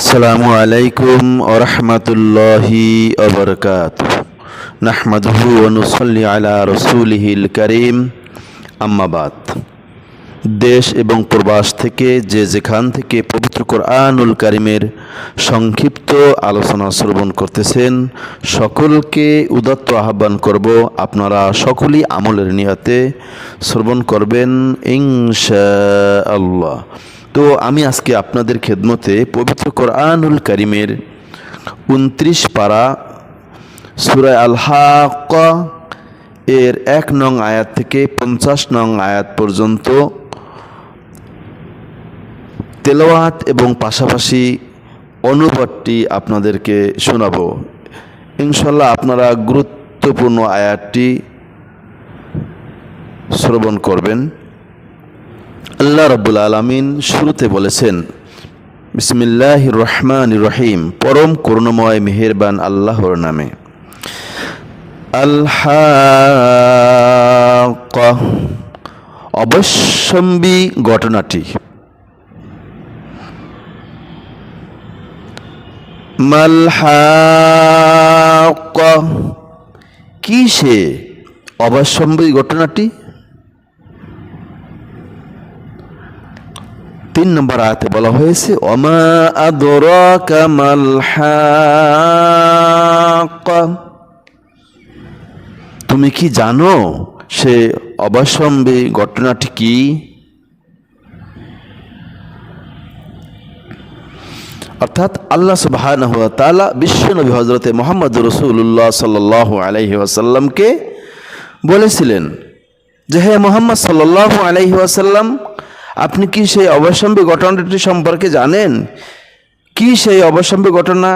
আসসালামু আলাইকুম ওরহমতুল্লাহি ওবরকাত। নাহমাদহু অনুসল্লি আলা রসুলিহিল করিম। আম্মাবাদ দেশ এবং প্রবাস থেকে যে যেখান থেকে পবিত্র কোরআনুল করিমের সংক্ষিপ্ত আলোচনা শ্রবণ করতেছেন, সকলকে উদাত্ত আহ্বান করব আপনারা সকলেই আমলের নিয়াতে শ্রবণ করবেন ইনশা আল্লাহ তো আমি আজকে আপনাদের খেদমতে পবিত্র কোরআনুল করিমের উনত্রিশ পারা সুরায় আল হাক এর এক নং আয়াত থেকে পঞ্চাশ নং আয়াত পর্যন্ত তেলাওয়াত এবং পাশাপাশি অনুবাদটি আপনাদেরকে শোনাবো। ইনশাল্লাহ আপনারা গুরুত্বপূর্ণ আয়াতটি শ্রবণ করবেন। আল্লাহ রব্বুল আলমিন শুরুতে বলেছেন বিসমিল্লাহ রহমান রহিম, পরম করুণময়, মেহেরবান আল্লাহর নামে। আল্লাহ অবশ্যম্বী ঘটনাটি। মালহাক কি সে অবশ্যম্বী ঘটনাটি? তিন নম্বর আয়াতে বলা হয়েছে অমা আদরাকা মাল হাক্কা? তুমি কি জানো সে অবশ্যম্বী ঘটনাটি কি? অর্থাৎ আল্লাহ তাআলা বিশ্বনবী হজরতে মোহাম্মদ রসুল্লাহ সাল্লাল্লাহু আলাইহি ওয়াসাল্লামকে বলেছিলেন যে, হে মোহাম্মদ সাল্লাল্লাহু আলাইহি ওয়াসাল্লাম আপনি কি সেই অবশ্যম্বী ঘটনাটি সম্পর্কে জানেন কি সেই অবশ্যম্বী ঘটনা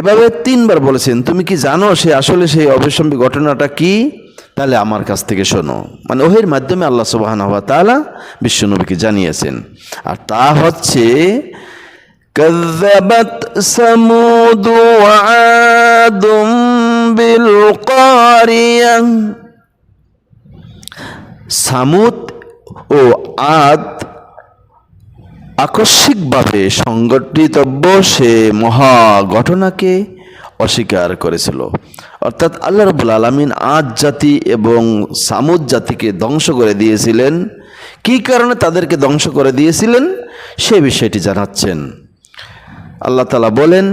এভাবে তিনবার বলেছেন তুমি কি জানো সে আসলে সেই অবশ্যম্বী ঘটনাটা কি তাহলে আমার কাছ থেকে শোনো মানে ওহের মাধ্যমে আল্লাহ সুবাহান হওয়া তালা বিশ্বনবীকে জানিয়েছেন আর তা হচ্ছে كذبت ثمود وعاد بالقارية সামুদ ও আদ আকস্মিকভাবে সংগঠিতব্য সে মহা ঘটনাকে অস্বীকার করেছিল অর্থাৎ আল্লাহ রবুল আলমিন আদ জাতি এবং সামুদ জাতিকে ধ্বংস করে দিয়েছিলেন কি কারণে তাদেরকে ধ্বংস করে দিয়েছিলেন সে বিষয়টি জানাচ্ছেন আল্লাহ তালা বলেন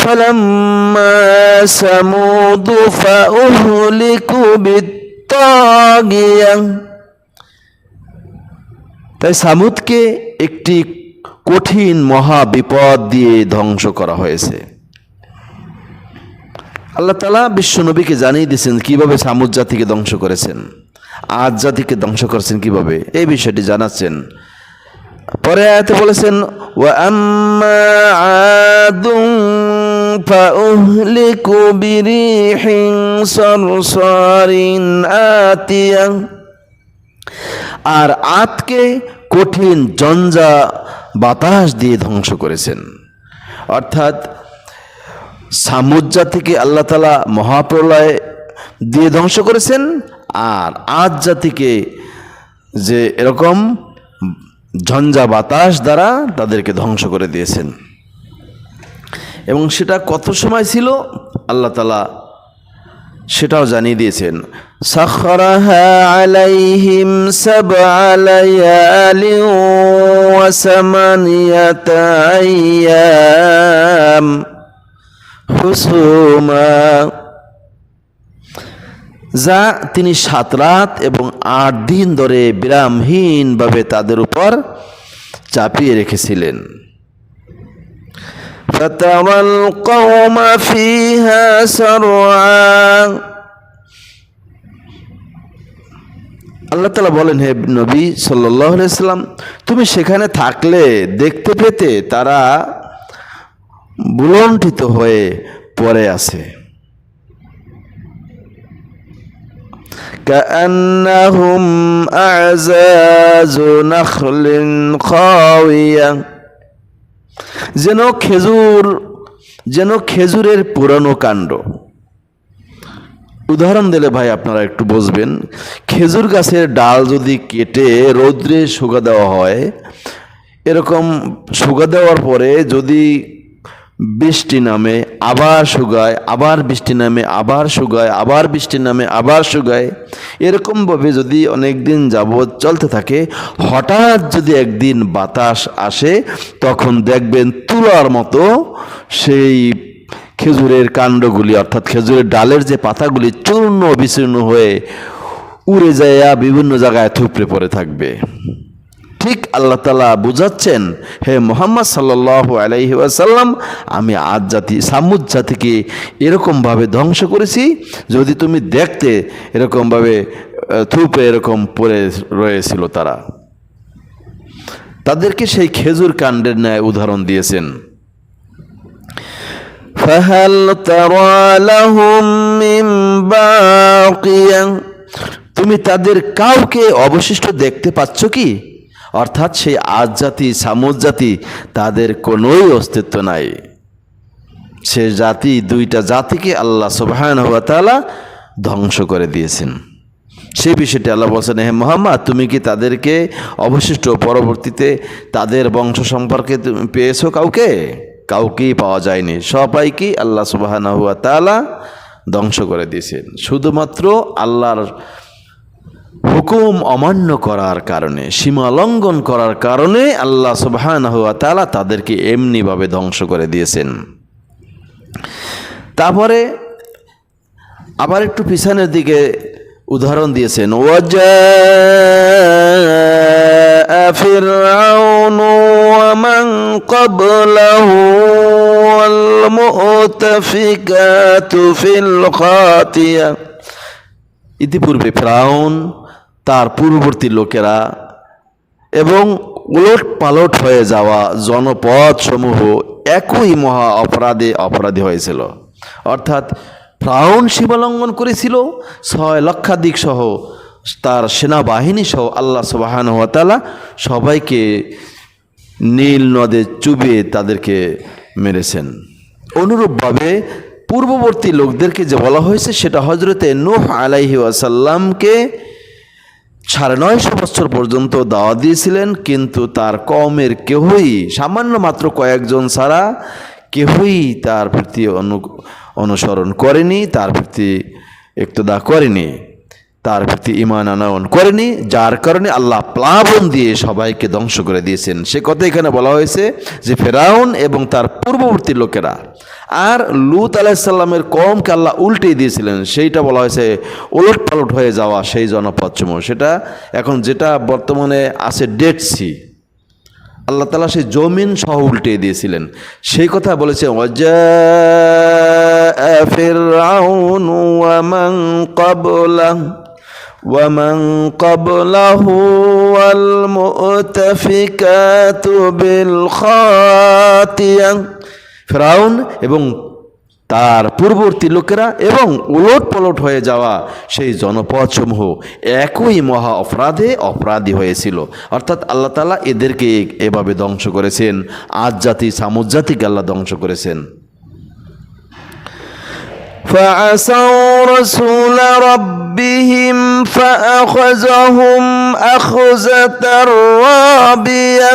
فلما ثمود فأهلكوا بالطاغية তাই সামুদকে একটি কঠিন মহা বিপদ দিয়ে ধ্বংস করা হয়েছে আল্লাহ তালা বিশ্বনবীকে জানিয়ে দিয়েছেন কিভাবে সামুদ জাতিকে ধ্বংস করেছেন আজ জাতিকে ধ্বংস করেছেন কিভাবে এই বিষয়টি জানাচ্ছেন পরে আয়াতে বলেছেন ওয়া আম্মা আদুম فأهلكوا بريح صرصار آتية আর আতকে কঠিন জঞ্জা বাতাস দিয়ে ধ্বংস করেছেন। অর্থাৎ সামুদ জাতিকে আল্লাহ তালা মহাপ্রলয় দিয়ে ধ্বংস করেছেন, আর আজ জাতিকে যে এরকম ঝঞ্ঝা বাতাস দ্বারা তাদেরকে ধ্বংস করে দিয়েছেন। এবং সেটা কত সময় ছিল? আল্লাহ তালা সেটাও জানিয়ে দিয়েছেন। আইয়াম যা তিনি সাত রাত এবং আট দিন ধরে বিরামহীনভাবে তাদের উপর চাপিয়ে রেখেছিলেন। فترى القوم فيها سرعا আল্লাহ তালা বলেন হে নবী সাল্লাম তুমি সেখানে থাকলে দেখতে পেতে তারা বুলণ্ঠিত হয়ে পড়ে আছে كأنهم أعزاز نخل خاوية যেন খেজুর, যেন খেজুরের পুরানো কাণ্ড। উদাহরণ দিলে ভাই আপনারা একটু বুঝবেন, খেজুর গাছের ডাল যদি কেটে রৌদ্রে শুকা দেওয়া হয়, এরকম শুকা দেওয়ার পরে যদি বৃষ্টি নামে আবার শুকায়, আবার বৃষ্টি নামে আবার শুকায়, আবার বৃষ্টি নামে আবার শুকায়। এরকমভাবে যদি অনেক দিন যাবৎ চলতে থাকে, হঠাৎ যদি একদিন বাতাস আসে, তখন দেখবেন তুলার মতো সেই খেজুরের কাণ্ডগুলি, অর্থাৎ খেজুরের ডালের যে পাতাগুলি চূর্ণ বিচূর্ণ হয়ে উড়ে যাইয়া বিভিন্ন জায়গায় থুপড়ে পড়ে থাকবে। ঠিক আল্লাহ তালা বুঝাচ্ছেন হে মোহাম্মদ সাল্লাহ আলাইহি ওয়াসাল্লাম আমি আজ জাতি সামুদ জাতিকে এরকমভাবে ধ্বংস করেছি যদি তুমি দেখতে এরকমভাবে আহ, থুপে এরকম পড়ে রয়েছিল তারা তাদেরকে সেই খেজুর কাণ্ডের ন্যায় উদাহরণ দিয়েছেন فهل ترى لهم من باقية তুমি তাদের কাউকে অবশিষ্ট দেখতে পাচ্ছ কি অর্থাৎ সেই আজ জাতি, সামুদ জাতি, তাদের কোনোই অস্তিত্ব নাই। সে জাতি, দুইটা জাতিকে আল্লাহ সুবহান তাআলা ধ্বংস করে দিয়েছেন। সেই বিষয়টি আল্লাহ বলছেন, হে মোহাম্মদ, তুমি কি তাদেরকে অবশিষ্ট পরবর্তীতে তাদের বংশ সম্পর্কে তুমি পেয়েছ কাউকে? কাউকেই পাওয়া যায়নি। সবাইকেই আল্লাহ সুবাহানা হুয়া তালা ধ্বংস করে দিয়েছেন। শুধুমাত্র আল্লাহর হুকুম অমান্য করার কারণে, সীমা লঙ্ঘন করার কারণে আল্লাহ সুবহানাহু হুয়া তাআলা তাদেরকে এমনিভাবে ধ্বংস করে দিয়েছেন। তারপরে আবার একটু পিছনের দিকে উদাহরণ দিয়েছেন ফিল খাতিয়া। ইতিপূর্বে ফ্রাউন তার পূর্ববর্তী লোকেরা এবং উলট পালট হয়ে যাওয়া জনপদ সমূহ একই মহা অপরাধে অপরাধী হয়েছিল। অর্থাৎ ফ্রাউন সীমালঙ্ঘন করেছিল, ছয় লক্ষাধিক সহ তার সেনাবাহিনী সহ আল্লাহ সুবাহান তাআলা সবাইকে নীল নদে চুবিয়ে তাদেরকে মেরেছেন। অনুরূপভাবে পূর্ববর্তী লোকদেরকে যে বলা হয়েছে, সেটা হজরতে নূহ আলাইহি ওয়াসাল্লামকে সাড়ে নয়শো বছর পর্যন্ত দাওয়া দিয়েছিলেন, কিন্তু তার কমের কেহই, সামান্য মাত্র কয়েকজন ছাড়া কেহই তার প্রতি অনু, অনুসরণ করেনি, তার প্রতি একতদা করেনি। তার প্রতি ইমান আনয়ন করেনি, যার কারণে আল্লাহ প্লাবন দিয়ে সবাইকে ধ্বংস করে দিয়েছেন। সে কথা এখানে বলা হয়েছে যে, ফেরাউন এবং তার পূর্ববর্তী লোকেরা আর লুত আলাইসাল্লামের কমকে আল্লাহ উল্টে দিয়েছিলেন। সেইটা বলা হয়েছে ওলট পালট হয়ে যাওয়া সেই জনপদসমূহ। সেটা এখন যেটা বর্তমানে আছে ডেড সি আল্লাহ তালা সেই জমিন সহ উল্টে দিয়েছিলেন। সেই কথা বলেছে ফিরআউন ওয়ামান ক্বাবলাহু। ومن قبله والمؤتفكات بالخاطئة ফেরাউন এবং তার পূর্ববর্তী লোকেরা এবং উলট পলট হয়ে যাওয়া সেই জনপদসমূহ একই মহা অপরাধে অপরাধী হয়েছিল অর্থাৎ আল্লাহ তালা এদেরকে এভাবে ধ্বংস করেছেন আজ জাতি সামুদ জাতিকে আল্লাহ ধ্বংস করেছেন فعصوا رسول ربهم فأخذهم أخذة رابية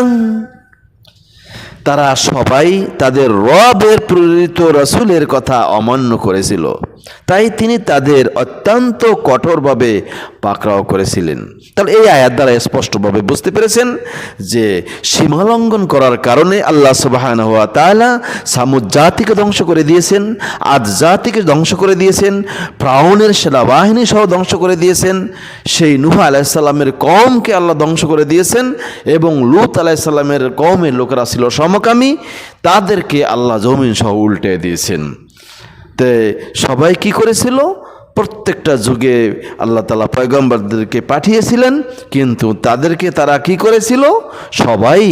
তারা সবাই তাদের রবের প্রেরিত রসুলের কথা অমান্য করেছিল তাই তিনি তাদের অত্যন্ত কঠোরভাবে পাকড়াও করেছিলেন। তাহলে এই আয়াত দ্বারা স্পষ্টভাবে বুঝতে পেরেছেন যে সীমালঙ্ঘন করার কারণে আল্লাহ সুবাহান হওয়া তালা সামুদ জাতিকে ধ্বংস করে দিয়েছেন আজ জাতিকে ধ্বংস করে দিয়েছেন, ফ্রাউনের সেনাবাহিনী সহ ধ্বংস করে দিয়েছেন, সেই নুহা আলাইসাল্লামের কমকে আল্লাহ ধ্বংস করে দিয়েছেন এবং লুত আলাইসাল্লামের কমের লোকেরা ছিল সমকামী, তাদেরকে আল্লাহ জমিন সহ উল্টে দিয়েছেন। তে সবাই কি করেছিল? প্রত্যেকটা যুগে আল্লাহ তালা পয়গম্বরদেরকে পাঠিয়েছিলেন, কিন্তু তাদেরকে তারা কি করেছিল? সবাই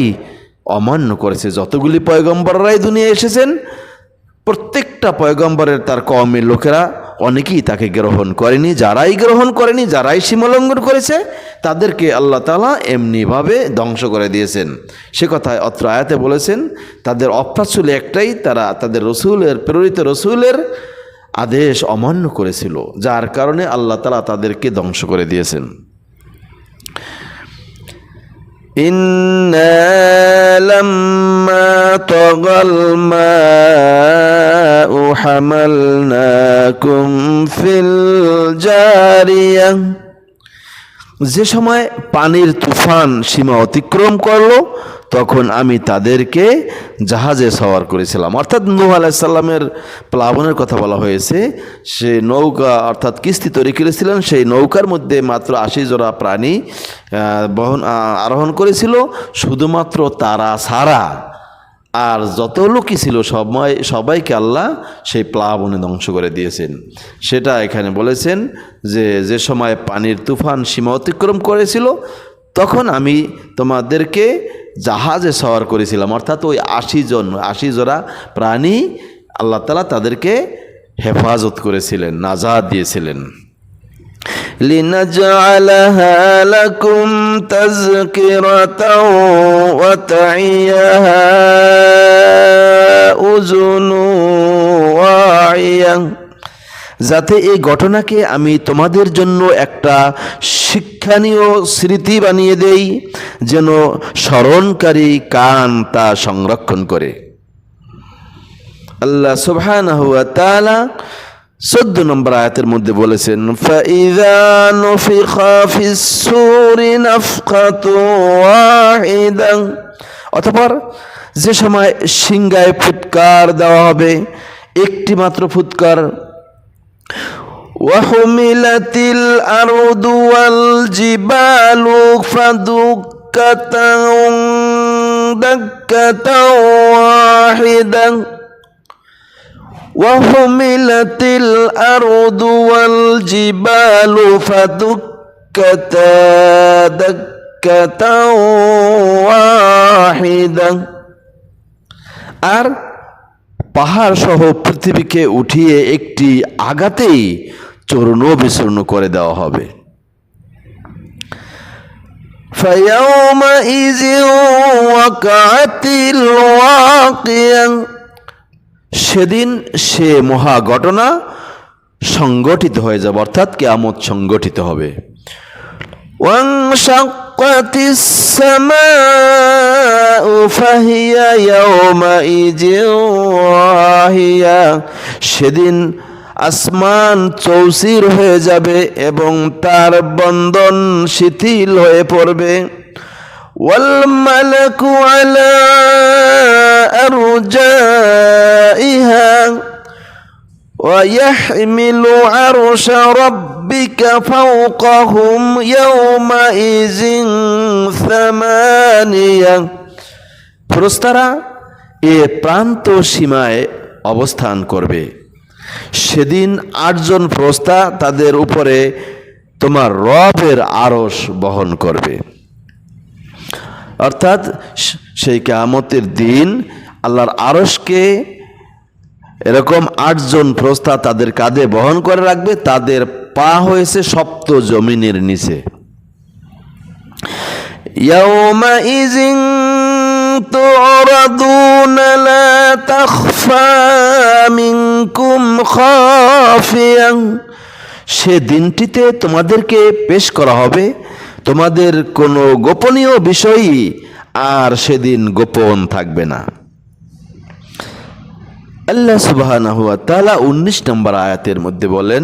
অমান্য করেছে। যতগুলি পয়গম্বররাই দুনিয়া এসেছেন প্রত্যেকটা পয়গম্বরের তার কমের লোকেরা অনেকেই তাকে গ্রহণ করেনি। যারাই গ্রহণ করেনি, যারাই সীমালঙ্ঘন করেছে, তাদেরকে আল্লাহ তালা এমনিভাবে ধ্বংস করে দিয়েছেন। সে কথায় অত্র আয়াতে বলেছেন, তাদের অভ্যাস একটাই তারা তাদের রসুলের, প্রেরিত রসুলের আদেশ অমান্য করেছিল, যার কারণে আল্লাহ তালা তাদেরকে ধ্বংস করে দিয়েছেন। إنا فلما طغى الماء حملناكم في الجارية যে সময় পানির তুফান সীমা অতিক্রম করলো তখন আমি তাদেরকে জাহাজে সওয়ার করেছিলাম। অর্থাৎ নূহ আলাইসাল্লামের প্লাবনের কথা বলা হয়েছে, সে নৌকা অর্থাৎ কিস্তি তৈরি করেছিলেন, সেই নৌকার মধ্যে মাত্র আশি জোড়া প্রাণী বহন আরোহণ করেছিল, শুধুমাত্র তারা সারা আর যত লোকই ছিল সবাই সবাইকে আল্লাহ সেই প্লাবনে ধ্বংস করে দিয়েছেন। সেটা এখানে বলেছেন যে যে সময় পানির তুফান সীমা অতিক্রম করেছিল তখন আমি তোমাদেরকে জাহাজে সওয়ার করেছিলাম অর্থাৎ ওই আশি জন আশি জোড়া প্রাণী আল্লাহ তালা তাদেরকে হেফাজত করেছিলেন নাজাদ দিয়েছিলেন لنجعلها لكم تذكرة وتعيها أذن واعية যাতে এই ঘটনাকে আমি তোমাদের জন্য একটা শিক্ষণীয় স্মৃতি বানিয়ে দেই, যেন স্মরণকারী কান তা সংরক্ষণ করে। আল্লাহ সুবহান হুয়া তালা চোদ্দ নম্বর আয়াতের মধ্যে বলেছেন অতঃপর যে সময় সিংহায় ফুৎকার দেওয়া হবে, একটি মাত্র ফুৎকার وحملت الأرض والجبال فدكتا دكة واحدة وحملت الأرض والجبال فدكتا دكة واحدة আর পাহাড় সহ পৃথিবীকে উঠিয়ে একটি আঘাতেই চূর্ণ বিচূর্ণ করে দেওয়া হবে فيومئذ وقعت الواقية সেদিন সে মহা ঘটনা সংগঠিত হয়ে যাবে অর্থাৎ কেয়ামত সংগঠিত হবে وانشقت السماء فهي يومئذ واهية সেদিন আসমান চৌচির হয়ে যাবে এবং তার বন্ধন শিথিল হয়ে পড়বে والملك على أرجائها ويحمل عرش ربك فوقهم يومئذ ثمانية ফেরস্তারা এ প্রান্ত সীমায় অবস্থান করবে সেদিন আটজন ফেরস্তা তাদের উপরে তোমার রবের আরস বহন করবে অর্থাৎ স- সেই কেয়ামতের দিন আল্লাহর আরসকে এরকম আটজন ফেরস্তা তাদের কাঁধে বহন করে রাখবে তাদের পা হয়েছে সপ্ত জমিনের নিচে يومئذ تعرضون لا تخفى منكم خافية সে দিনটিতে তোমাদেরকে পেশ করা হবে তোমাদের কোনো গোপনীয় বিষয়ই আর সেদিন গোপন থাকবে না আল্লাহ সুবহানাহু ওয়া তাআলা 19 নম্বর আয়াতের মধ্যে বলেন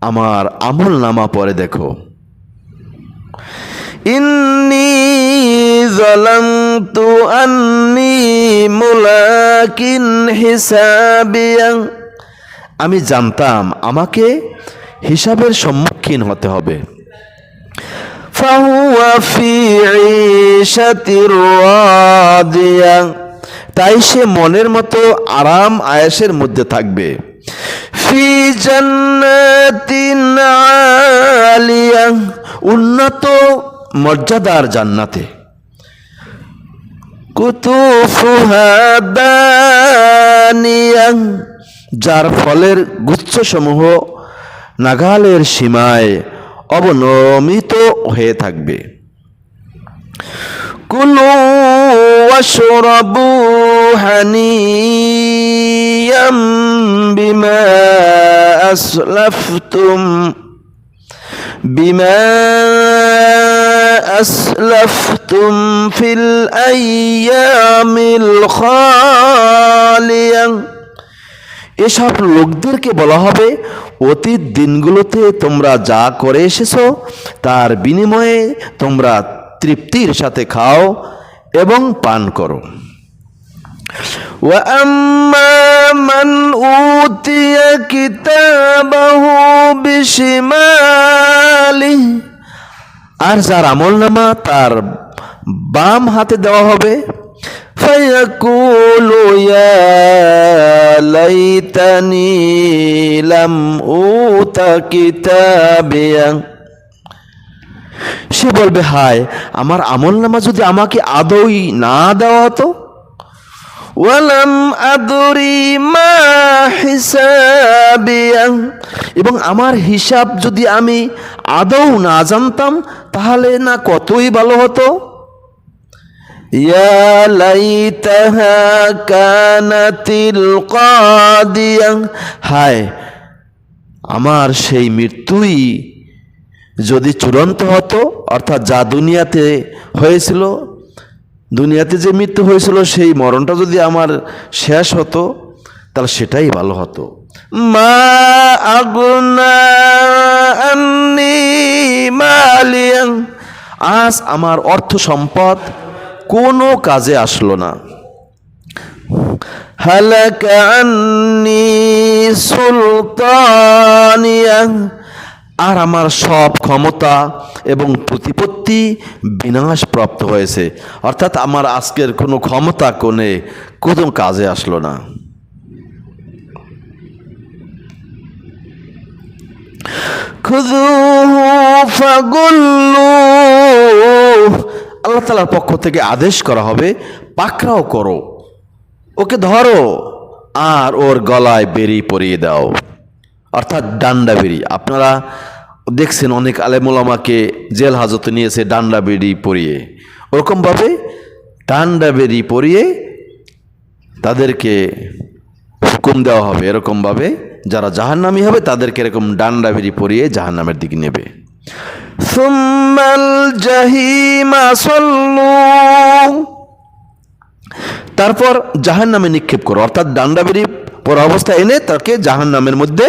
আমার আমল নামা পরে দেখো। ইন্নি জলন্তু আন্নি মুলাকিন হিসাবিয়াং। আমি জানতাম আমাকে হিসাবের সম্মুখীন হতে হবে। তাই সে মনের মতো আরাম আয়াসের মধ্যে থাকবে। ফি জান্নাতিন আলিয়া, উন্নত মর্যাদার জান্নাতে। যার ফলের গুচ্ছসমূহ নাগালের সীমায় অবনমিত হয়ে থাকবে। কুলু واشربوا هنيئا بما أسلفتم بما أسلفتم في الأيام الخالية এসব লোকদেরকে বলা হবে অতীত দিনগুলোতে তোমরা যা করে এসেছো তার বিনিময়ে তোমরা তৃপ্তির সাথে খাও এবং পান করো وأما من أوتي كتابه بشماله আর যার আমল নামা তার বাম হাতে দেওয়া হবে فيقول يا ليتني لم أوت كتابيه সে বলবে, হায়, আমার আমল নামা যদি আমাকে আদৌ না দেওয়া হতো? এবং আমার হিসাব যদি আমি আদৌ না জানতাম, তাহলে না কতই ভালো হতো? হায়, আমার সেই মৃত্যুই যদি চূড়ান্ত হতো, অর্থাৎ যা দুনিয়াতে হয়েছিল, দুনিয়াতে যে মৃত্যু হয়েছিল, সেই মরণটা যদি আমার শেষ হতো, তাহলে সেটাই ভালো হতো। মা আগুনা আজ আমার অর্থ সম্পদ কোনো কাজে আসলো না। হালাকান্নি সুলতানিয়া আর আমার সব ক্ষমতা এবং প্রতিপত্তি বিনাশপ্রাপ্ত হয়েছে। অর্থাৎ আমার আজকের কোনো ক্ষমতা কোনে কোনো কাজে আসলো না। আল্লাহ তালার পক্ষ থেকে আদেশ করা হবে, পাকড়াও করো, ওকে ধরো, আর ওর গলায় বেরিয়ে পরিয়ে দাও। অর্থাৎ ডান্ডাবেরি আপনারা দেখছেন অনেক আলেমুলামাকে জেল হাজতে নিয়েছে ডান্ডাবেরি পরিয়ে। ওরকমভাবে ডান্ডাবেরি পরিয়ে তাদেরকে হুকুম দেওয়া হবে এরকমভাবে। যারা জাহান্নামি হবে, তাদেরকে এরকম ডান্ডাবেরি পরিয়ে জাহান্নামের দিকে নেবে। তারপর জাহান নামে নিক্ষেপ করো। অর্থাৎ ডান্ডাবেরি পর অবস্থা এনে তাকে জাহান নামের মধ্যে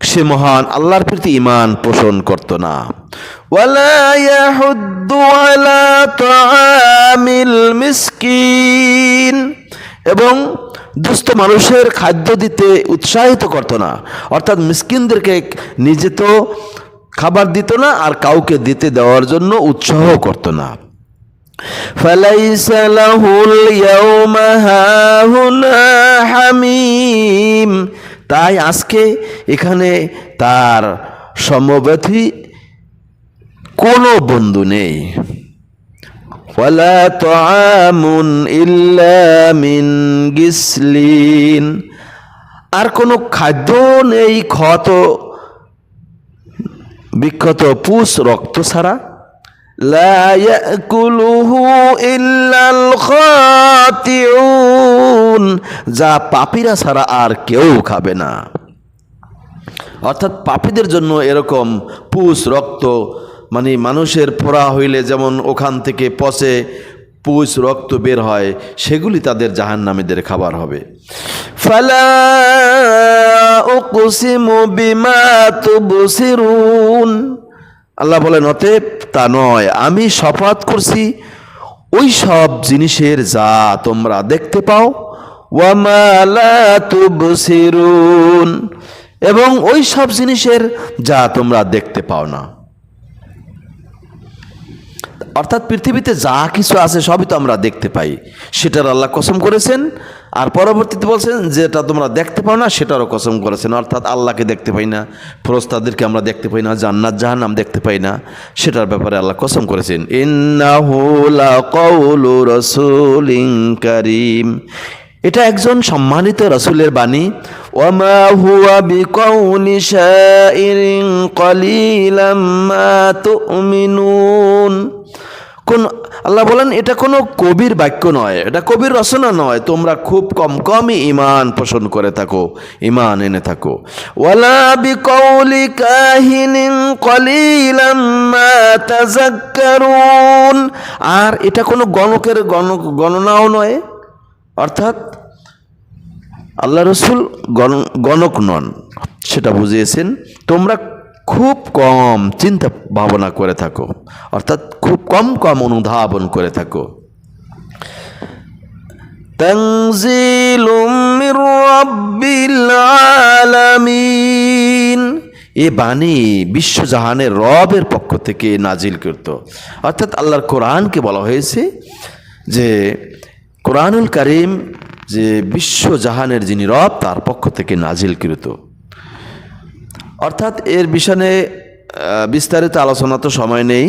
সে মহান আল্লাহর প্রতি ইমান পোষণ করত না ولا يحض على طعام المسكين এবং দুস্থ মানুষের খাদ্য দিতে উৎসাহিত করত না অর্থাৎ মিসকিনদেরকে নিজে তো খাবার দিত না আর কাউকে দিতে দেওয়ার জন্য উৎসাহ করত না فليس له اليوم هاهنا حميم তাই আজকে এখানে তার সমব্যথী কোনো বন্ধু নেই। ওয়ালা তাআমুন ইল্লা মিন গিসলিন। আর কোনো খাদ্য নেই, ক্ষত, বিক্ষত, পুষ, রক্ত ছাড়া। لا يأكله إلا الخاطئون যা পাপীরা ছাড়া আর কেউ খাবে না অর্থাৎ পাপীদের জন্য এরকম পুষ রক্ত মানে মানুষের ফোড়া হইলে যেমন ওখান থেকে পচে পুষ রক্ত বের হয় সেগুলি তাদের জাহান্নামীদের খাবার হবে فلا أقسم بما تبصرون আল্লাহ বলেন, অতএব তা নয়, আমি শপথ করছি ওই সব জিনিসের যা তোমরা দেখতে পাও। এবং ওই সব জিনিসের যা তোমরা দেখতে পাও না। অর্থাৎ পৃথিবীতে যা কিছু আছে সবই তো আমরা দেখতে পাই। সেটার আল্লাহ কসম করেছেন। আর পরবর্তীতে বলছেন, যেটা তোমরা দেখতে পাও না, সেটারও কসম করেছেন। অর্থাৎ আল্লাহকে দেখতে পাই না ফরস্তাদেরকে আমরা দেখতে পাই না, জান্নাত, জাহান্নাম দেখতে পাই না। সেটার ব্যাপারে আল্লাহ কসম করেছেন। কারিম। এটা একজন সম্মানিত রসুলের বাণী। ওমা হুয়া বিকৌনি শাইরিন কলিলাম্মা তুমিনুন। কোন, আল্লাহ বলেন, এটা কোনো কবির বাক্য নয়, এটা কবির রচনা নয়, তোমরা খুব কম, কমই ইমান পোষণ করে থাকো ইমান এনে থাকো। ওয়ালা বিকৌলি কাহিনিন আর এটা কোনো গণকের গণ, গণনাও নয়, অর্থাৎ আল্লাহ রসুল গণক নন, সেটা বুঝিয়েছেন। তোমরা খুব কম চিন্তা ভাবনা করে থাকো অর্থাৎ খুব কম কম অনুধাবন করে থাকো تنزيل من رب العالمين এ বাণী বিশ্বজাহানের রবের পক্ষ থেকে নাজিলকৃত অর্থাৎ আল্লাহর কোরআনকে বলা হয়েছে যে কোরআনুল করিম যে বিশ্বজাহানের যিনি রব তার পক্ষ থেকে নাজিলকৃত অর্থাৎ এর বিষয়ে বিস্তারিত আলোচনা তো সময় নেই।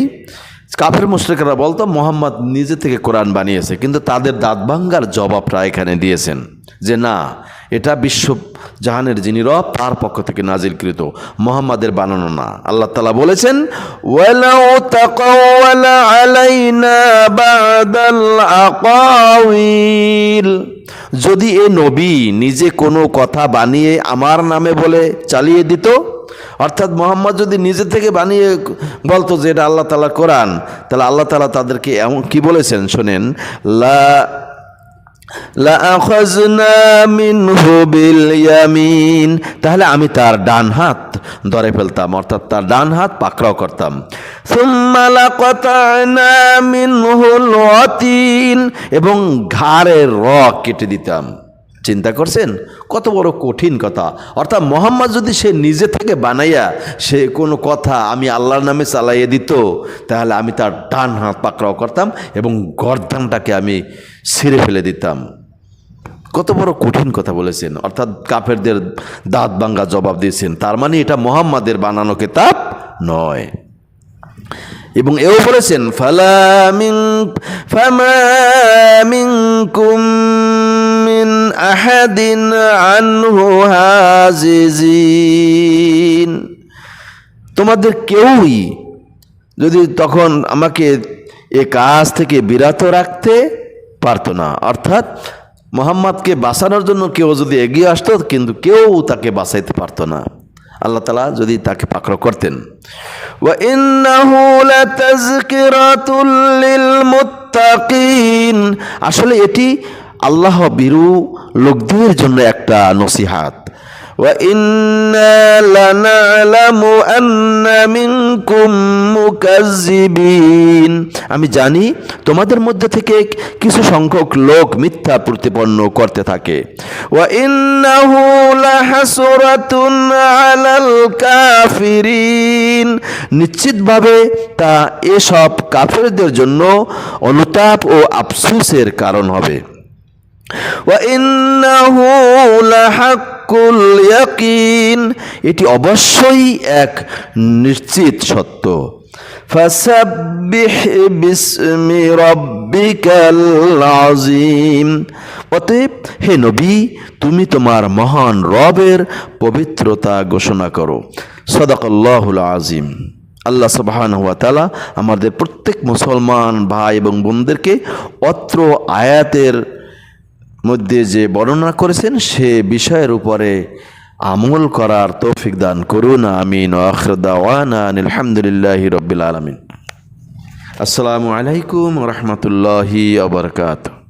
কাফের মুশ্রিকরা বলতো, মোহাম্মদ নিজে থেকে কোরআন বানিয়েছে, কিন্তু তাদের দাঁত ভাঙ্গার জবাবটা এখানে দিয়েছেন যে না, এটা বিশ্ব জাহানের যিনি রব, তার পক্ষ থেকে নাজিলকৃত। মোহাম্মদের বানানো না। আল্লাহ তালা বলেছেন যদি এ নবী নিজে কোনো কথা বানিয়ে আমার নামে বলে চালিয়ে দিত অর্থাৎ মোহাম্মদ যদি নিজে থেকে বানিয়ে বলতো যে এটা আল্লাহ তালা কোরআন, তাহলে আল্লাহ তালা তাদেরকে এমন কি বলেছেন? শোনেন, লা তাহলে আমি তার ডান হাত ধরে ফেলতাম, অর্থাৎ তার ডান হাত পাকড়াও করতাম। এবং ঘাড়ের রক কেটে দিতাম। চিন্তা করছেন? কত বড় কঠিন কথা। অর্থাৎ মোহাম্মদ যদি সে নিজে থেকে বানাইয়া সে কোনো কথা আমি আল্লাহর নামে চালাইয়ে দিত, তাহলে আমি তার ডান হাত পাকড়াও করতাম এবং গর্দানটাকে আমি ছিঁড়ে ফেলে দিতাম। কত বড় কঠিন কথা বলেছেন। অর্থাৎ কাফেরদের দাঁত বাঙ্গা জবাব দিয়েছেন। তার মানে এটা মোহাম্মদের বানানো কেতাব নয়। এবং এও বলেছেন ফালামিং ফামামিং কুম أحد عنه هاززين তোমাদের কেউই যদি তখন আমাকে এ কাজ থেকে বিরত রাখতে পারতো না অর্থাৎ মোহাম্মদকে বাঁচানোর জন্য কেউ যদি এগিয়ে আসতো কিন্তু কেউ তাকে বাঁচাইতে পারতো না আল্লাহ তালা যদি তাকে পাকড় করতেন وإنه لتذكرة للمتقين আসলে এটি আল্লাহ বিরু লোকদের জন্য একটা নসিহাত وإنا لنعلم أن منكم مكذبين আমি জানি তোমাদের মধ্যে থেকে কিছু সংখ্যক লোক মিথ্যা প্রতিপন্ন করতে থাকে وإنه لحسرة على الكافرين নিশ্চিতভাবে তা এসব কাফেরদের জন্য অনুতাপ ও আফসোসের কারণ হবে وإنه لحق اليقين এটি অবশ্যই এক নিশ্চিত সত্য فسبح باسم ربك العظيم অতএব হে নবী তুমি তোমার মহান রবের পবিত্রতা ঘোষণা করো সদাকল্লাহুল আজিম আল্লাহ সুবহান হুয়া তালা আমাদের প্রত্যেক মুসলমান ভাই এবং বোনদেরকে অত্র আয়াতের মধ্যে যে বর্ণনা করেছেন, সে বিষয়ের উপরে আমল করার তৌফিক দান করুন, আমিন আলহামদুলিল্লাহ রবিল আলমিন। আসসালামু আলাইকুম রহমতুল্লাহি আবরকাত